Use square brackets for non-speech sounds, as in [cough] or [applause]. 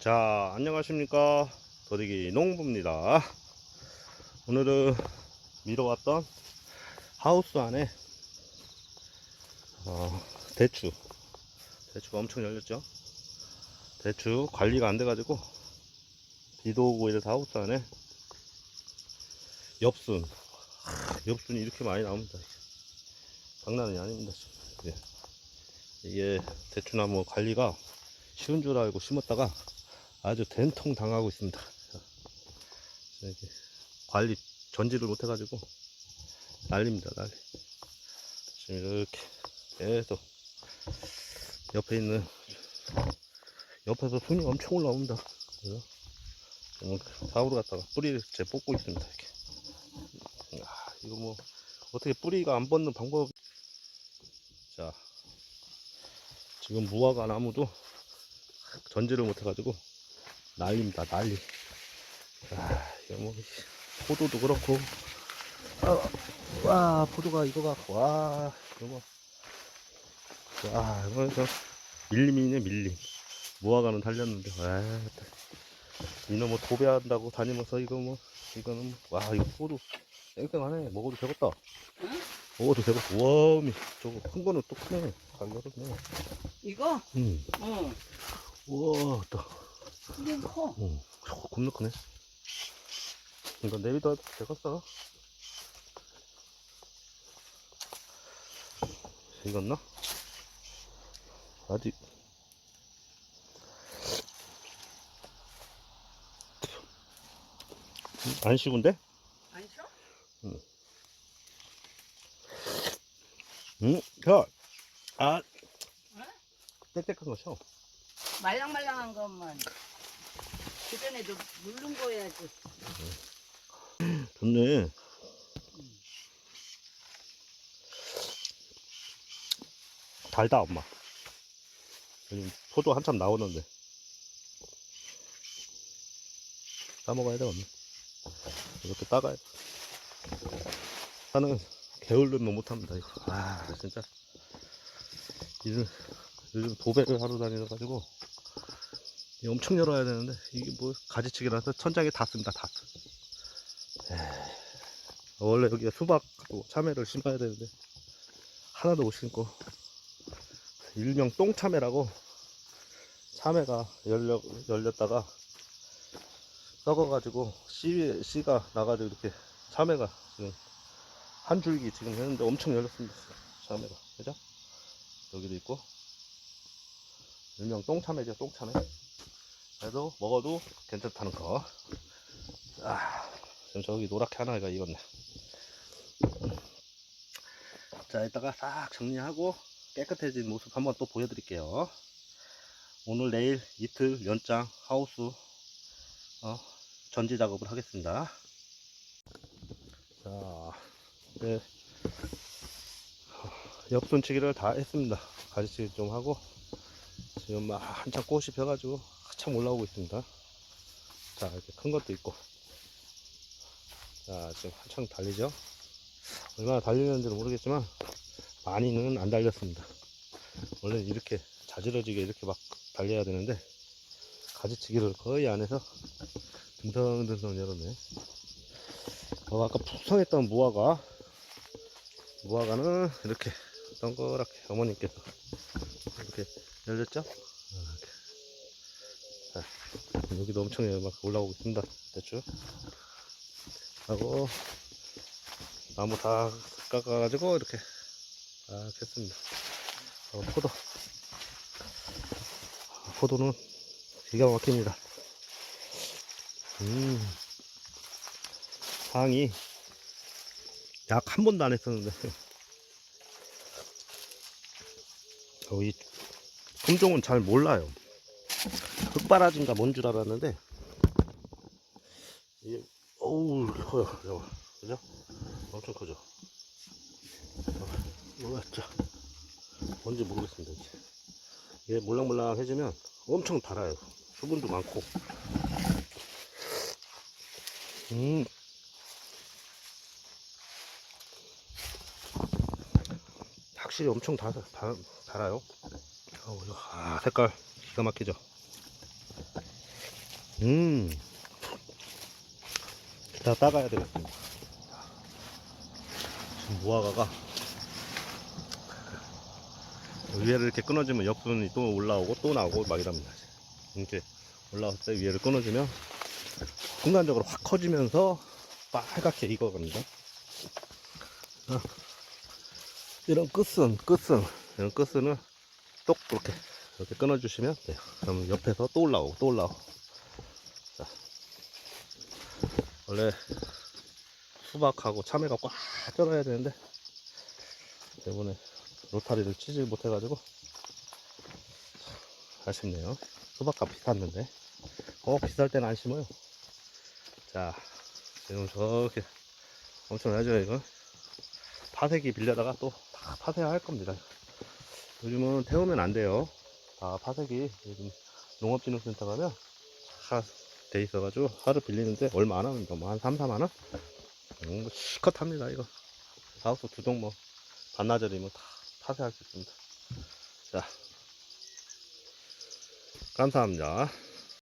자, 안녕하십니까. 도대기 농부입니다. 오늘은 밀어왔던 하우스 안에 어, 대추. 대추가 엄청 열렸죠. 대추 관리가 안 돼 가지고 비도 오고 이래서 하우스 안에 엽순. 하, 엽순이 이렇게 많이 나옵니다. 장난이 아닙니다. 이게, 이게 대추나무 관리가 쉬운 줄 알고 심었다가 아주 된통 당하고 있습니다. 관리 전지를 못 해가지고 난립니다, 난리. 지금 이렇게 계속 옆에 있는 옆에서 순이 엄청 올라옵니다. 그래서 지금 다우로 갖다가 뿌리를 제 뽑고 있습니다. 이렇게. 아, 이거 뭐 어떻게 뿌리가 안 벗는 방법? 자, 지금 무화과 나무도 전지를 못 해가지고 난립니다 난리. 아 뭐 포도도 그렇고. 아, 와 포도가 이거 갖고 와 이거 뭐. 와 이거 저 밀림이네 밀림. 무화과는 달렸는데 와 이놈 뭐 도배한다고 다니면서 이거 뭐 이거는 뭐- 와 이거 포도 땡땡하네. 먹어도 되겠다. 응? 먹어도 되겠다. 우와 미. 저거 큰 거는 또 크네. 가격은 이거? 음 응. 우와 또 크긴 커. 어, 겁나 크네. 이거 내비도 되겠어. 익었나? 아직. 음, 안 식은데? 안 싫어? 응, 혀. 아, 응? 땡땡한 거 셔. 말랑말랑한 것만. 주변에도 물른 거야지. 좋네. 달다, 엄마. 요즘 포도 한참 나오는데. 따 먹어야 돼, 엄마. 이렇게 따가야 돼. 나는 게을르면 못합니다, 이거. 아, 진짜. 요즘, 요즘 도배를 하러 다니셔가지고, 이 엄청 열어야 되는데, 이게 뭐, 가지치기라서 천장에 닿습니다, 닿. 원래 여기가 수박하고 참외를 심어야 되는데 하나도 못 심고 일명 똥참외라고 참외가 열려, 열렸다가 썩어가지고 씨, 씨가 나가지고 이렇게 참외가 지금 한 줄기 지금 했는데 엄청 열렸습니다 참외가 그죠? 여기도 있고 일명 똥참외죠 똥참외 그래도 먹어도 괜찮다는 거. 아, 지금 저기 노랗게 하나가 익었네. 자 이따가 싹 정리하고 깨끗해진 모습 한번 또 보여드릴게요. 오늘 내일 이틀 연장 하우스 어, 전지 작업을 하겠습니다. 자 네. 엽순치기를 다 했습니다. 가지치기 좀 하고 지금 막 한참 꽃이 펴가지고 한참 올라오고 있습니다 자 이렇게 큰 것도 있고 자 지금 한창 달리죠 얼마나 달리는지는 모르겠지만 많이는 안 달렸습니다. 원래 이렇게 자지러지게 이렇게 막 달려야 되는데 가지치기를 거의 안 해서 듬성듬성 열었네. 어, 아까 푹성했던 무화과 무화과는 이렇게 동그랗게 어머님께서 이렇게 열렸죠? 자, 여기도 엄청 막 올라오고 있습니다. 대충 하고 나무 다 깎아가지고 이렇게 딱 했습니다. 어, 포도. 아, 포도는 기가 막힙니다. 음, 향이 약 한 번도 안 했었는데. [laughs] 어, 이 품종은 잘 몰라요. 흙바라진가 뭔 줄 알았는데. 이게, 어우, 커요. 저거. 그죠? 엄청? 뭐가 자 뭔지 모르겠습니다 이제 이게 몰랑몰랑해지면 엄청 달아요 수분도 많고 음 확실히 엄청 달, 달, 달아요 아 색깔 기가 막히죠 음. 다 따가야 되겠습니다. 지금 무화과가 위에를 이렇게 끊어주면 역순이 또 올라오고 또 나오고 막 이럽니다. 이렇게 올라왔을 때 위에를 끊어주면 순간적으로 확 커지면서 빨갛게 익어갑니다. 어. 이런 끝은, 끝은, 이런 끝은 똑 이렇게 이렇게 끊어주시면 돼요. 그럼 옆에서 또 올라오고 또 올라오고. 자, 원래 수박하고 참외가 꽉 쩔어야 되는데 이번에 로타리를 치지 못해가지고 아쉽네요. 수박값 비쌌는데 어 비쌀 때는 안 심어요. 자 지금 저렇게 엄청 나죠 이거 파쇄기 빌려다가 또 다 파쇄할 겁니다. 요즘은 태우면 안 돼요. 다 파쇄기 요즘 농업진흥센터 가면 다 돼 있어가지고 하루 빌리는데 얼마 안 합니다. 뭐한 3, 4만 원? 음, 뭐 실컷 합니다 이거. 하우스 두동 뭐 반나절이면 다 파쇄할 수 있습니다. 자 감사합니다.